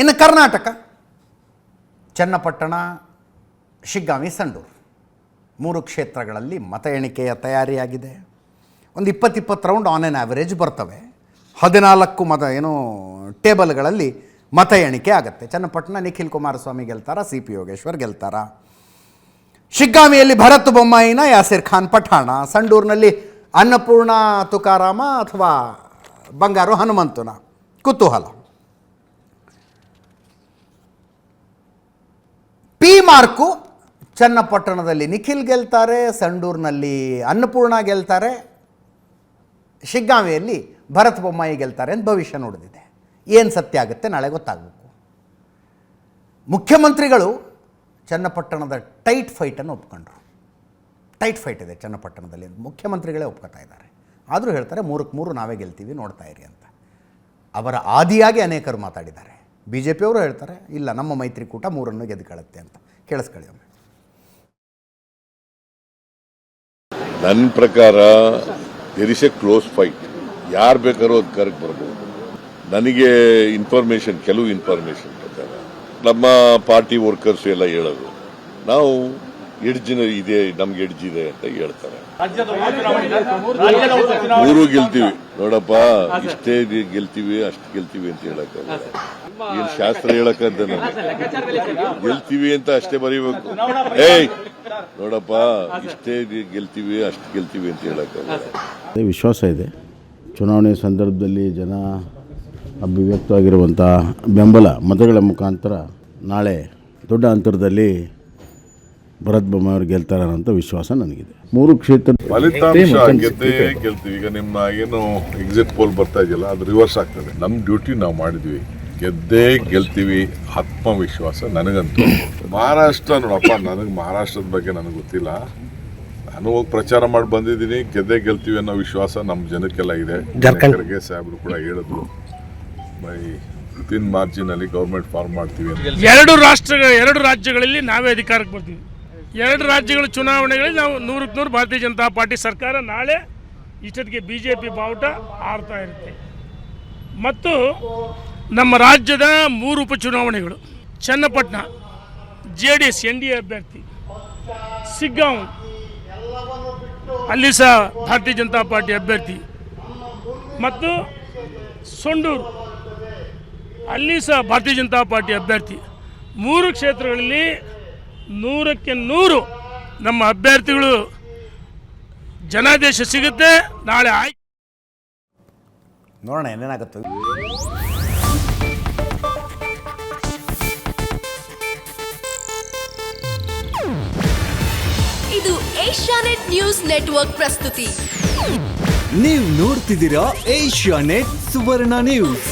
ಇನ್ನು ಕರ್ನಾಟಕ, ಚನ್ನಪಟ್ಟಣ, ಶಿಗ್ಗಾವಿ, ಸಂಡೂರು. ಮೂರು ಕ್ಷೇತ್ರಗಳಲ್ಲಿ ಮತ ಎಣಿಕೆಯ ತಯಾರಿಯಾಗಿದೆ. ಒಂದು ಇಪ್ಪತ್ತಿಪ್ಪತ್ತು ರೌಂಡ್ ಆನ್ ಆನ್ ಆ್ಯಾವರೇಜ್ ಬರ್ತವೆ. ಹದಿನಾಲ್ಕು ಮತ, ಏನು, ಟೇಬಲ್ಗಳಲ್ಲಿ ಮತ ಎಣಿಕೆ ಆಗುತ್ತೆ. ಚನ್ನಪಟ್ಟಣ ನಿಖಿಲ್ ಕುಮಾರಸ್ವಾಮಿ ಗೆಲ್ತಾರ, ಸಿ ಪಿ ಯೋಗೇಶ್ವರ್ ಗೆಲ್ತಾರ? ಶಿಗ್ಗಾಮಿಯಲ್ಲಿ ಭರತ್ ಬೊಮ್ಮಾಯಿನ, ಯಾಸಿರ್ ಖಾನ್ ಪಠಾಣ. ಸಂಡೂರಿನಲ್ಲಿ ಅನ್ನಪೂರ್ಣ ತುಕಾರಾಮ ಅಥವಾ ಬಂಗಾರು ಹನುಮಂತುನ ಕುತೂಹಲ ಪಿ ಮಾರ್ಕು ಚನ್ನಪಟ್ಟಣದಲ್ಲಿ ನಿಖಿಲ್ ಗೆಲ್ತಾರೆ, ಸಂಡೂರಿನಲ್ಲಿ ಅನ್ನಪೂರ್ಣ ಗೆಲ್ತಾರೆ, ಶಿಗ್ಗಾಂವಿಯಲ್ಲಿ ಭರತ್ ಬೊಮ್ಮಾಯಿ ಗೆಲ್ತಾರೆ ಅಂತ ಭವಿಷ್ಯ ನೋಡಿದಿದೆ. ಏನು ಸತ್ಯ ಆಗುತ್ತೆ ನಾಳೆ ಗೊತ್ತಾಗಬೇಕು. ಮುಖ್ಯಮಂತ್ರಿಗಳು ಚನ್ನಪಟ್ಟಣದ ಟೈಟ್ ಫೈಟನ್ನು ಒಪ್ಕೊಂಡ್ರು. ಟೈಟ್ ಫೈಟ್ ಇದೆ ಚನ್ನಪಟ್ಟಣದಲ್ಲಿ ಮುಖ್ಯಮಂತ್ರಿಗಳೇ ಒಪ್ಕೋತಾ ಇದ್ದಾರೆ. ಆದರೂ ಹೇಳ್ತಾರೆ, ಮೂರಕ್ಕೆ ಮೂರು ನಾವೇ ಗೆಲ್ತೀವಿ, ನೋಡ್ತಾ ಇರಿ ಅಂತ. ಅವರ ಆದಿಯಾಗಿ ಅನೇಕರು ಮಾತಾಡಿದ್ದಾರೆ. ಬಿ ಜೆ ಪಿಯವರು ಹೇಳ್ತಾರೆ, ಇಲ್ಲ, ನಮ್ಮ ಮೈತ್ರಿಕೂಟ ಮೂರನ್ನು ಗೆದ್ಕೊಳ್ಳುತ್ತೆ ಅಂತ. ಕೇಳಿಸ್ಕೊಳ್ಳಿ ಒಮ್ಮೆ. ನನ್ನ ಪ್ರಕಾರ there is a close fight ಯಾರು ಬೇಕಾದ್ರೂ ಅದು ಬರಬಹುದು ನನಗೆ ಇನ್ಫಾರ್ಮೇಶನ್ ಕೆಲವು ಇನ್ಫಾರ್ಮೇಶನ್ ಪ್ರಕಾರ. ನಮ್ಮ ಪಾರ್ಟಿ ವರ್ಕರ್ಸ್ ಎಲ್ಲ ಹೇಳೋದು, ನಾವು ಎಡ್ಜಿನ ಇದೆ, ನಮ್ಗೆ ಎಡ್ಜ್ ಇದೆ ಅಂತ ಹೇಳ್ತಾರೆ. ಮೂರು ಗೆಲ್ತೀವಿ. ನೋಡಪ್ಪ ಇಷ್ಟೇ ಗೆಲ್ತೀವಿ ಅಷ್ಟು ಗೆಲ್ತೀವಿ ಅಂತ ಹೇಳಕ್ಕಲ್ಲ ಏನ್ ಶಾಸ್ತ್ರ ಹೇಳಕ್ಕಂತ ಗೆಲ್ತೀವಿ ಅಂತ ಅಷ್ಟೇ ಬರೀಬೇಕು. ಏಯ್ ನೋಡಪ್ಪ ಇಷ್ಟೇ ಗೆಲ್ತೀವಿ ಅಷ್ಟು ಗೆಲ್ತೀವಿ ಅಂತ ಹೇಳಕ್ಕ ಅದೇ ವಿಶ್ವಾಸ ಇದೆ. ಚುನಾವಣೆ ಸಂದರ್ಭದಲ್ಲಿ ಜನ ಅಭಿವ್ಯಕ್ತವಾಗಿರುವಂತಹ ಬೆಂಬಲ ಮತಗಳ ಮುಖಾಂತರ ನಾಳೆ ದೊಡ್ಡ ಅಂತರದಲ್ಲಿ ಭರತ್ ಬೊಮ್ಮಾಯಿ ಗೆಲ್ತಾರೆ ಅನ್ನೋಂಥ ವಿಶ್ವಾಸ ನನಗಿದೆ. ಮೂರು ಕ್ಷೇತ್ರ ಫಲಿತಾಂಶ ಗೆದ್ದೇ ಗೆಲ್ತೀವಿ ಈಗ ನಿಮ್ಮ ಏನು ಎಕ್ಸಿಟ್ ಪೋಲ್ ಬರ್ತಾ ಇದೆಯಲ್ಲ ಅದು ರಿವರ್ಸ್ ಆಗ್ತದೆ. ನಮ್ಮ ಡ್ಯೂಟಿ ನಾವು ಮಾಡಿದ್ವಿ. ಗೆದ್ದೇ ಗೆಲ್ತೀವಿ. ಆತ್ಮವಿಶ್ವಾಸ ನನಗಂತೂ. ಮಹಾರಾಷ್ಟ್ರ ನೋಡಪ್ಪ ನನಗೆ ಮಹಾರಾಷ್ಟ್ರದ ಬಗ್ಗೆ ನನಗೆ ಗೊತ್ತಿಲ್ಲ. ನಾನು ಹೋಗಿ ಪ್ರಚಾರ ಮಾಡಿ ಬಂದಿದ್ದೀನಿ. ಗೆದ್ದೇ ಗೆಲ್ತೀವಿ ಅನ್ನೋ ವಿಶ್ವಾಸ ನಮ್ಮ ಜನಕ್ಕೆಲ್ಲ ಇದೆ. ಖರ್ಗೆ ಸಾಹೇಬರು ಕೂಡ ಹೇಳಿದ್ರು. ಬೈ ವಿತಿನ್ ಮಾರ್ಜಿನ್ ಅಲ್ಲಿ ಗೌರ್ಮೆಂಟ್ ಫಾರ್ಮ್ ಮಾಡ್ತೀವಿ ಅಂತ. ಎರಡು ರಾಷ್ಟ್ರ ಎರಡು ರಾಜ್ಯಗಳಲ್ಲಿ ನಾವೇ ಅಧಿಕಾರಕ್ಕೆ ಬರ್ತೀವಿ. ಎರಡು ರಾಜ್ಯಗಳ ಚುನಾವಣೆಗಳಲ್ಲಿ ನಾವು ನೂರಕ್ಕೆ ನೂರು ಭಾರತೀಯ ಜನತಾ ಪಾರ್ಟಿ ಸರ್ಕಾರ ನಾಳೆ ಇಷ್ಟೊತ್ತಿಗೆ ಬಿ ಜೆ ಪಿ ಬಾವುಟ ಆಡ್ತಾ ಇರುತ್ತೆ. ಮತ್ತು ನಮ್ಮ ರಾಜ್ಯದ ಮೂರು ಉಪಚುನಾವಣೆಗಳು, Channapatna, J D S, N D A ಅಭ್ಯರ್ಥಿ, ಸಿಗ್ಗಾಂವ್ ಅಲ್ಲಿ ಸಹ ಭಾರತೀಯ ಜನತಾ ಪಾರ್ಟಿ ಅಭ್ಯರ್ಥಿ ಮತ್ತು ಸೊಂಡೂರು ಅಲ್ಲಿ ಸಹ ಭಾರತೀಯ ಜನತಾ ಪಾರ್ಟಿ ಅಭ್ಯರ್ಥಿ. ಮೂರು ಕ್ಷೇತ್ರಗಳಲ್ಲಿ ನೂರಕ್ಕೆ ನೂರು ನಮ್ಮ ಅಭ್ಯರ್ಥಿಗಳು ಜನಾದೇಶ ಸಿಗುತ್ತೆ. ನಾಳೆ ಆಯ್ಕೆ ನೋಡೋಣ ಏನೇನಾಗುತ್ತೆ. ಇದು ಏಷ್ಯಾನೆಟ್ ನ್ಯೂಸ್ ನೆಟ್ವರ್ಕ್ ಪ್ರಸ್ತುತಿ. ನೀವು ನೋಡ್ತಿದ್ದೀರಾ ಏಷ್ಯಾ ನೆಟ್ ಸುವರ್ಣ ನ್ಯೂಸ್.